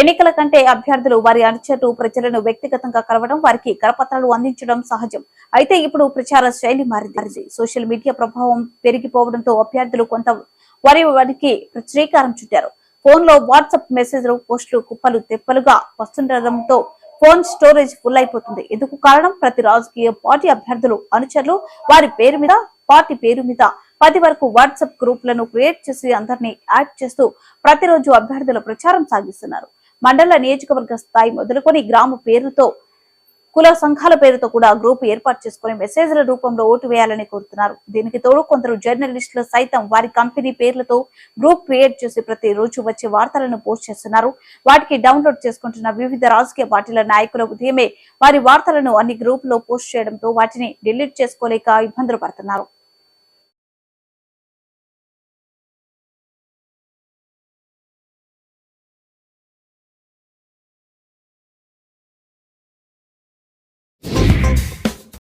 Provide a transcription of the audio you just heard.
ఎన్నికల కంటే అభ్యర్థులు వారి అనుచరులు ప్రజలను వ్యక్తిగతంగా కలవడం వారికి కరపత్రాలు అందించడం సహజం. అయితే ఇప్పుడు ప్రచార శైలి మారింది. సోషల్ మీడియా ప్రభావం పెరిగిపోవడంతో అభ్యర్థులు కొంత వారి వారికి శ్రీకారం చుట్టారు. ఫోన్లో వాట్సాప్ మెసేజ్లు పోస్టులు కుప్పలు తెప్పలుగా వస్తుండటంతో ఫోన్ స్టోరేజ్ ఫుల్ అయిపోతుంది ఎందుకు కారణం ప్రతి రాజకీయ పార్టీ అభ్యర్థులు అనుచరులు వారి పేరు మీద పార్టీ పేరు మీద పది వరకు వాట్సాప్ గ్రూపులను క్రియేట్ చేసి అందరినీ యాడ్ చేస్తూ ప్రతిరోజు అభ్యర్థుల ప్రచారం సాగిస్తున్నారు. మండల నియోజకవర్గ స్థాయి మొదలుకొని గ్రామ పేరుతో కుల సంఘాల పేరుతో కూడా గ్రూప్ ఏర్పాటు చేసుకుని మెసేజ్ల రూపంలో ఓటు వేయాలని కోరుతున్నారు. దీనికి తోడు కొందరు జర్నలిస్టులు సైతం వారి కంపెనీ పేర్లతో గ్రూప్ క్రియేట్ చేసి ప్రతి రోజు వచ్చే వార్తలను పోస్ట్ చేస్తున్నారు. వాటికి డౌన్లోడ్ చేసుకుంటున్న వివిధ రాజకీయ పార్టీల నాయకుల ఉదయమే వారి వార్తలను అన్ని గ్రూపులో పోస్ట్ చేయడంతో వాటిని డిలీట్ చేసుకోలేక ఇబ్బందులు పడుతున్నారు.